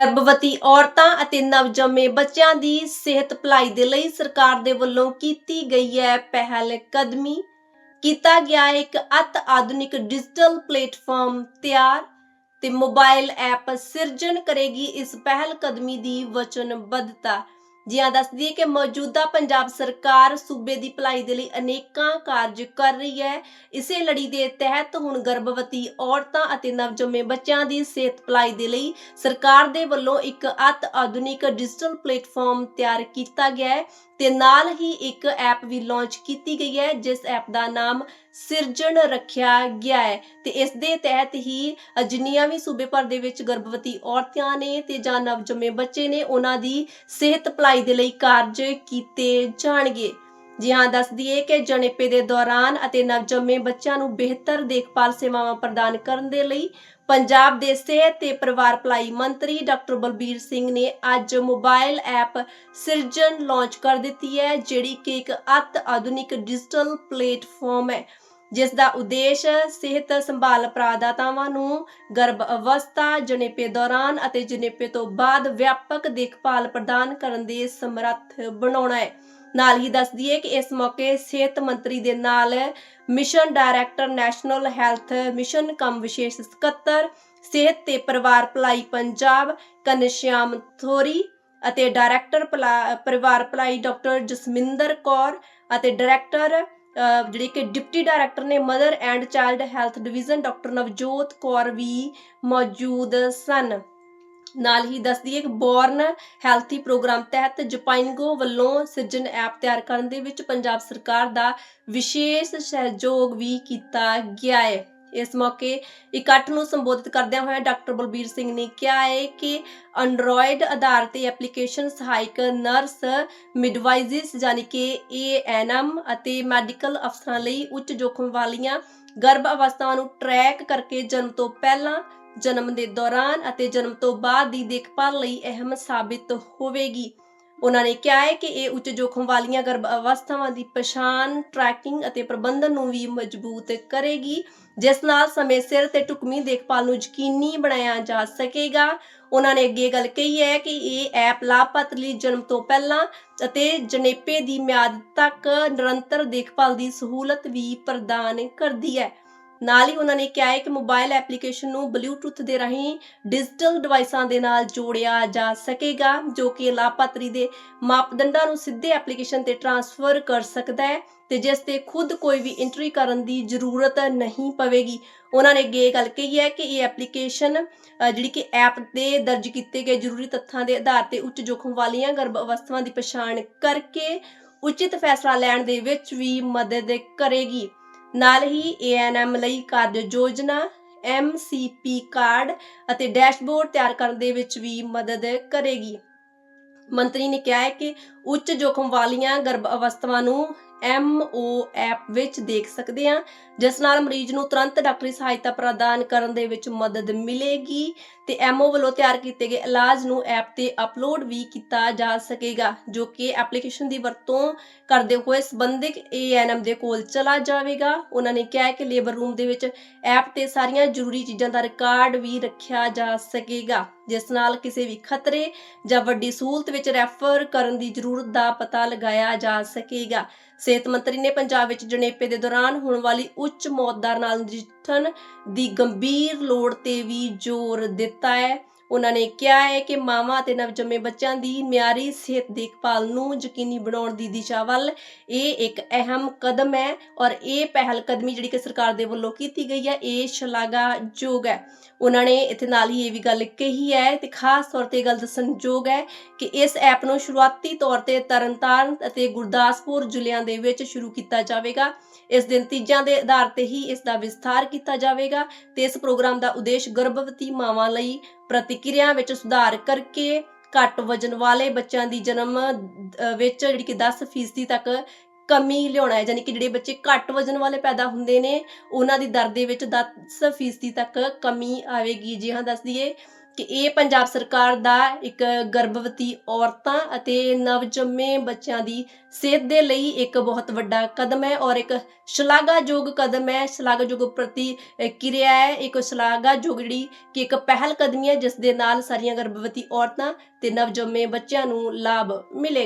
ਗਰਭਵਤੀ ਔਰਤਾਂ ਅਤੇ ਨਵਜੰਮੇ ਬੱਚਿਆਂ ਦੀ ਸਿਹਤ ਭਲਾਈ ਦੇ ਲਈ ਸਰਕਾਰ ਦੇ ਵੱਲੋਂ ਕੀਤੀ ਗਈ ਹੈ ਪਹਿਲ ਕਦਮੀ। ਕੀਤਾ ਗਿਆ ਇੱਕ ਅਤ ਆਧੁਨਿਕ ਡਿਜੀਟਲ ਪਲੇਟਫਾਰਮ ਤਿਆਰ ਤੇ ਮੋਬਾਈਲ ਐਪ ਸਿਰਜਣ ਕਰੇਗੀ ਇਸ ਪਹਿਲ ਕਦਮੀ ਦੀ ਵਚਨਬੱਧਤਾ। ਜਿਹਾਂ ਦੱਸ ਦਈਏ ਕਿ ਮੌਜੂਦਾ ਪੰਜਾਬ ਸਰਕਾਰ ਸੂਬੇ ਦੀ ਭਲਾਈ ਦੇ ਲਈ ਅਨੇਕਾਂ ਕਾਰਜ ਕਰ ਰਹੀ ਹੈ। ਇਸੇ ਲੜੀ ਦੇ ਤਹਿਤ ਹੁਣ ਗਰਭਵਤੀ ਔਰਤਾਂ ਅਤੇ ਨਵਜੰਮੇ ਬੱਚਿਆਂ ਦੀ ਸਿਹਤ ਭਲਾਈ ਦੇ ਲਈ ਸਰਕਾਰ ਦੇ ਵੱਲੋਂ ਇੱਕ ਅਤ ਆਧੁਨਿਕ ਡਿਜੀਟਲ ਪਲੇਟਫਾਰਮ ਤਿਆਰ ਕੀਤਾ ਗਿਆ ਹੈ। ਤੇ ਨਾਲ ਹੀ ਇੱਕ ਐਪ ਵੀ ਲਾਂਚ ਕੀਤੀ ਗਈ ਹੈ, ਜਿਸ ਐਪ ਦਾ ਨਾਮ ਸਿਰਜਣ ਰੱਖਿਆ ਗਿਆ ਹੈ। ਤੇ ਇਸ ਦੇ ਤਹਿਤ ਹੀ ਜਿੰਨੀਆਂ ਵੀ ਸੂਬੇ ਭਰ ਦੇ ਵਿੱਚ ਗਰਭਵਤੀ ਔਰਤਾਂ ਨੇ ਤੇ ਜਾਂ ਨਵਜੰਮੇ ਬੱਚੇ ਨੇ, ਉਹਨਾਂ ਦੀ ਸਿਹਤ ਭਲਾਈ ਦੇ ਲਈ ਕਾਰਜ ਕੀਤੇ ਜਾਣਗੇ। ਜੀ ਹਾਂ, ਦੱਸ ਦਈਏ ਕਿ ਜਣੇਪੇ ਦੇ ਦੌਰਾਨ ਅਤੇ ਨਵਜੰਮੇ ਬੱਚਿਆਂ ਨੂੰ ਬਿਹਤਰ ਦੇਖਭਾਲ ਸੇਵਾਵਾਂ ਪ੍ਰਦਾਨ ਕਰਨ ਦੇ ਲਈ ਪੰਜਾਬ ਦੇ ਸਿਹਤ ਤੇ ਪਰਿਵਾਰ ਭਲਾਈ ਮੰਤਰੀ ਡਾਕਟਰ ਬਲਬੀਰ ਸਿੰਘ ਨੇ ਅੱਜ ਮੋਬਾਈਲ ਐਪ ਸਿਰਜਣ ਲਾਂਚ ਕਰ ਦਿੱਤੀ ਹੈ, ਜਿਹੜੀ ਕਿ ਇੱਕ ਅਤ ਆਧੁਨਿਕ ਡਿਜੀਟਲ ਪਲੇਟਫਾਰਮ ਹੈ। ਜਿਸ ਦਾ ਉਦੇਸ਼ ਸਿਹਤ ਸੰਭਾਲ ਪ੍ਰਾਦਾਤਾਵਾਂ ਨੂੰ ਗਰਭ ਅਵਸਥਾ, ਜਣੇਪੇ ਦੌਰਾਨ ਅਤੇ ਜਣੇਪੇ ਤੋਂ ਬਾਅਦ ਵਿਆਪਕ ਦੇਖਭਾਲ ਪ੍ਰਦਾਨ ਕਰਨ ਦੇ ਸਮਰੱਥ ਬਣਾਉਣਾ ਹੈ। ਨਾਲ ਹੀ ਦੱਸ ਦਈਏ ਕਿ ਇਸ ਮੌਕੇ ਸਿਹਤ ਮੰਤਰੀ ਦੇ ਨਾਲ mission director national health mission cum ਵਿਸ਼ੇਸ਼ ਸਕੱਤਰ ਸਿਹਤ ਤੇ ਪਰਿਵਾਰ ਭਲਾਈ ਪੰਜਾਬ ਕਨਸ਼ਿਆਮ ਥੋਰੀ ਅਤੇ ਡਾਇਰੈਕਟਰ ਭਲਾ- ਪਰਿਵਾਰ ਭਲਾਈ ਡਾਕਟਰ ਜਸਮਿੰਦਰ ਕੌਰ ਅਤੇ ਡਾਇਰੈਕਟਰ ਅਹ, ਜਿਹੜੀ ਕਿ ਡਿਪਟੀ ਡਾਇਰੈਕਟਰ ਨੇ mother and child health division doctor Navjot Kaur ਵੀ ਮੌਜੂਦ ਸਨ। ਨਾਲ ਹੀ ਦੱਸਦੀ ਦਈਏ ਕਿ ਬੋਰਨ ਹੈਲਥੀ ਪ੍ਰੋਗਰਾਮ ਤਹਿਤ ਜਪਾਈਨਗੋ ਵੱਲੋਂ ਸਿਰਜਣ ਐਪ ਤਿਆਰ ਕਰਨ ਦੇ ਵਿੱਚ ਪੰਜਾਬ ਸਰਕਾਰ ਦਾ ਵਿਸ਼ੇਸ਼ ਸਹਿਯੋਗ ਵੀ ਕੀਤਾ ਗਿਆ ਹੈ। ਇਸ ਮੌਕੇ ਇਕੱਠ ਨੂੰ ਸੰਬੋਧਿਤ ਕਰਦਿਆਂ ਹੋਇਆ ਡਾਕਟਰ ਬਲਬੀਰ ਸਿੰਘ ਨੇ ਕਿਹਾ ਹੈ ਕਿ ਐਂਡਰੋਇਡ ਆਧਾਰ ਤੇ ਐਪਲੀਕੇਸ਼ਨ ਸਹਾਇਕ ਨਰਸ ਮਿਡਵਾਈਜ਼ਸ ਯਾਨੀ ਕਿ ਏਐਨਐਮ ਅਤੇ ਮੈਡੀਕਲ ਅਫਸਰਾਂ ਲਈ ਉੱਚ ਜੋਖਮ ਵਾਲੀਆਂ ਗਰਭ ਅਵਸਥਾਵਾਂ ਨੂੰ ਟਰੈਕ ਕਰਕੇ ਜਨਮ ਤੋਂ ਪਹਿਲਾਂ ਜਨਮ ਦੇ ਦੌਰਾਨ ਅਤੇ ਜਨਮ ਤੋਂ ਬਾਅਦ ਦੀ ਦੇਖਭਾਲ ਲਈ ਅਹਿਮ ਸਾਬਿਤ ਹੋਵੇਗੀ। ਉਹਨਾਂ ਨੇ ਕਿਹਾ ਹੈ ਕਿ ਇਹ ਉੱਚ ਜੋਖਮ ਵਾਲੀਆਂ ਗਰਭ ਅਵਸਥਾਵਾਂ ਦੀ ਪਛਾਣ ਟਰੈਕਿੰਗ ਅਤੇ ਪ੍ਰਬੰਧਨ ਨੂੰ ਵੀ ਮਜ਼ਬੂਤ ਕਰੇਗੀ, ਜਿਸ ਨਾਲ ਸਮੇਂ ਸਿਰ ਤੇ ਟੁਕਮੀ ਦੇਖਭਾਲ ਨੂੰ ਯਕੀਨੀ ਬਣਾਇਆ ਜਾ ਸਕੇਗਾ। ਉਹਨਾਂ ਨੇ ਅੱਗੇ ਗੱਲ ਕਹੀ ਹੈ ਕਿ ਇਹ ਐਪ ਲਾਭਪਾਤਰੀ ਲਈ ਜਨਮ ਤੋਂ ਪਹਿਲਾਂ ਅਤੇ ਜਣੇਪੇ ਦੀ ਮਿਆਦ ਤੱਕ ਨਿਰੰਤਰ ਦੇਖਭਾਲ ਦੀ ਸਹੂਲਤ ਵੀ ਪ੍ਰਦਾਨ ਕਰਦੀ ਹੈ। ਨਾਲ ਹੀ ਉਹਨਾਂ ਨੇ ਕਿਹਾ ਹੈ ਕਿ ਮੋਬਾਈਲ ਐਪਲੀਕੇਸ਼ਨ ਨੂੰ ਬਲੂਟੁੱਥ ਦੇ ਰਾਹੀਂ ਡਿਜੀਟਲ ਡਿਵਾਈਸਾਂ ਦੇ ਨਾਲ ਜੋੜਿਆ ਜਾ ਸਕੇਗਾ, ਜੋ ਕਿ ਲਾਭਪਾਤਰੀ ਦੇ ਮਾਪਦੰਡਾਂ ਨੂੰ ਸਿੱਧੇ ਐਪਲੀਕੇਸ਼ਨ ਤੇ ਟਰਾਂਸਫਰ ਕਰ ਸਕਦਾ ਹੈ ਤੇ ਜਿਸ ਤੇ ਖੁਦ ਕੋਈ ਵੀ ਐਂਟਰੀ ਕਰਨ ਦੀ ਜ਼ਰੂਰਤ ਨਹੀਂ ਪਵੇਗੀ। ਉਹਨਾਂ ਨੇ ਇਹ ਗੱਲ ਕਹੀ ਹੈ ਕਿ ਇਹ ਐਪਲੀਕੇਸ਼ਨ ਜਿਹੜੀ ਕਿ ਐਪ ਤੇ ਦਰਜ ਕੀਤੇ ਗਏ ਜ਼ਰੂਰੀ ਤੱਥਾਂ ਦੇ ਆਧਾਰ ਤੇ ਉੱਚ ਜੋਖਮ ਵਾਲੀਆਂ ਗਰਭ ਅਵਸਥਾਵਾਂ ਦੀ ਪਛਾਣ ਕਰਕੇ ਉਚਿਤ ਫੈਸਲਾ ਲੈਣ ਦੇ ਵਿੱਚ ਵੀ ਮਦਦ ਕਰੇਗੀ। ਨਾਲ ਹੀ ਏਐਨਐਮ ਲਈ ਕਾਰਜ ਯੋਜਨਾ ਐਮਸੀਪੀ ਕਾਰਡ ਅਤੇ ਡੈਸ਼ਬੋਰਡ ਤਿਆਰ ਕਰਨ ਦੇ ਵਿੱਚ ਵੀ ਮਦਦ ਕਰੇਗੀ। ਮੰਤਰੀ ਨੇ ਕਿਹਾ ਹੈ ਕਿ ਉੱਚ ਜੋਖਮ ਵਾਲੀਆਂ ਗਰਭ ਅਵਸਥਾਵਾਂ ਨੂੰ ਐਮਓ ਐਪ ਵਿੱਚ ਦੇਖ ਸਕਦੇ ਹਾਂ, ਜਿਸ ਨਾਲ ਮਰੀਜ਼ ਨੂੰ ਤੁਰੰਤ ਡਾਕਟਰੀ ਸਹਾਇਤਾ ਪ੍ਰਦਾਨ ਕਰਨ ਦੇ ਵਿੱਚ ਮਦਦ ਮਿਲੇਗੀ ਤੇ ਐਮਓ ਵੱਲੋਂ ਤਿਆਰ ਕੀਤੇ ਗਏ ਇਲਾਜ ਨੂੰ ਐਪ ਤੇ ਅਪਲੋਡ ਵੀ ਕੀਤਾ ਜਾ ਸਕੇਗਾ, ਜੋ ਕਿ ਐਪਲੀਕੇਸ਼ਨ ਦੀ ਵਰਤੋਂ ਕਰਦੇ ਹੋਏ ਸੰਬੰਧਿਤ ਏਐਨਐਮ ਦੇ ਕੋਲ ਚਲਾ ਜਾਵੇਗਾ। ਉਹਨਾਂ ਨੇ ਕਿਹਾ ਕਿ ਲੇਬਰ ਰੂਮ ਦੇ ਵਿੱਚ ਐਪ ਤੇ ਸਾਰੀਆਂ ਜ਼ਰੂਰੀ ਚੀਜ਼ਾਂ ਦਾ ਰਿਕਾਰਡ ਵੀ ਰੱਖਿਆ ਜਾ ਸਕੇਗਾ, ਜਿਸ ਨਾਲ ਕਿਸੇ ਵੀ ਖਤਰੇ ਜਾਂ ਵੱਡੀ ਸਹੂਲਤ ਵਿੱਚ ਰੈਫਰ ਕਰਨ ਦੀ ਜ਼ਰੂਰਤ ਦਾ ਪਤਾ ਲਗਾਇਆ ਜਾ ਸਕੇਗਾ। ਸਿਹਤ ਮੰਤਰੀ ਨੇ ਪੰਜਾਬ ਵਿੱਚ ਜਣੇਪੇ ਦੇ ਦੌਰਾਨ ਹੋਣ ਵਾਲੀ ਉੱਚ ਮੌਤ ਦਰ ਨਾਲ ਨਜਿੱਠਣ ਦੀ ਗੰਭੀਰ ਲੋੜ ਤੇ ਵੀ ਜ਼ੋਰ ਦਿੱਤਾ ਹੈ। ਉਹਨਾਂ ਨੇ ਕਿਹਾ ਹੈ ਕਿ ਮਾਵਾਂ ਅਤੇ ਨਵਜੰਮੇ ਬੱਚਿਆਂ ਦੀ ਮਿਆਰੀ ਸਿਹਤ ਦੇਖਭਾਲ ਨੂੰ ਯਕੀਨੀ ਬਣਾਉਣ ਦੀ ਦਿਸ਼ਾ ਵੱਲ ਇਹ ਇੱਕ ਅਹਿਮ ਕਦਮ ਹੈ ਔਰ ਇਹ ਪਹਿਲ ਕਦਮੀ ਜਿਹੜੀ ਕਿ ਸਰਕਾਰ ਦੇ ਵੱਲੋਂ ਕੀਤੀ ਗਈ ਹੈ, ਇਹ ਸ਼ਲਾਘਾਯੋਗ ਹੈ। ਉਹਨਾਂ ਨੇ ਇੱਥੇ ਨਾਲ ਹੀ ਇਹ ਵੀ ਗੱਲ ਕਹੀ ਹੈ ਤੇ ਖਾਸ ਤੌਰ ਤੇ ਗੱਲ ਦੱਸਣਯੋਗ ਹੈ ਕਿ ਇਸ ਐਪ ਨੂੰ ਸ਼ੁਰੂਆਤੀ ਤੌਰ ਤੇ ਤਰਨਤਾਰਨ ਅਤੇ ਗੁਰਦਾਸਪੁਰ ਜ਼ਿਲ੍ਹਿਆਂ ਦੇ ਵਿੱਚ ਸ਼ੁਰੂ ਕੀਤਾ ਜਾਵੇਗਾ। ਇਸ ਦੇ ਨਤੀਜਿਆਂ ਦੇ ਆਧਾਰ ਤੇ ਹੀ ਇਸ ਦਾ ਵਿਸਥਾਰ ਕੀਤਾ ਜਾਵੇਗਾ ਤੇ ਇਸ ਪ੍ਰੋਗਰਾਮ ਦਾ ਉਦੇਸ਼ ਗਰਭਵਤੀ ਮਾਵਾਂ ਲਈ ਪ੍ਰਤੀਕਿਰਿਆ ਵਿੱਚ ਸੁਧਾਰ ਕਰਕੇ ਘੱਟ ਵਜਨ ਵਾਲੇ ਬੱਚਿਆਂ ਦੀ ਜਨਮ ਅ, ਵਿੱਚ ਜਿਹੜੀ ਕਿ 10% ਤੱਕ ਕਮੀ ਲਿਆਉਣਾ ਹੈ ਯਾਨੀ ਕਿ ਜਿਹੜੇ ਬੱਚੇ ਘੱਟ ਵਜਨ ਵਾਲੇ ਪੈਦਾ ਹੁੰਦੇ ਨੇ, ਉਹਨਾਂ ਦੀ ਦਰ ਦੇ ਵਿੱਚ 10% ਤੱਕ ਕਮੀ ਆਵੇਗੀ। ਜੀ ਹਾਂ, ਦੱਸ ਦਈਏ ਕਿ ਇਹ ਪੰਜਾਬ ਸਰਕਾਰ ਦਾ ਇੱਕ ਗਰਭਵਤੀ ਔਰਤਾਂ ਅਤੇ ਨਵਜੰਮੇ ਬੱਚਿਆਂ ਦੀ ਸਿਹਤ ਦੇ ਲਈ ਇੱਕ ਬਹੁਤ ਵੱਡਾ ਕਦਮ ਹੈ ਔਰ ਇੱਕ ਸ਼ਲਾਘਾਯੋਗ ਕਦਮ ਹੈ। ਸ਼ਲਾਘਾਯੋਗ ਪ੍ਰਤੀ ਕਿਰਿਆ ਹੈ। ਇੱਕ ਸ਼ਲਾਘਾਯੋਗ ਜਿਹੜੀ ਕਿ ਇੱਕ ਪਹਿਲ ਕਦਮੀ ਹੈ, ਜਿਸ ਦੇ ਨਾਲ ਸਾਰੀਆਂ ਗਰਭਵਤੀ ਔਰਤਾਂ ਤੇ ਨਵਜੰਮੇ ਬੱਚਿਆਂ ਨੂੰ ਲਾਭ ਮਿਲੇਗਾ।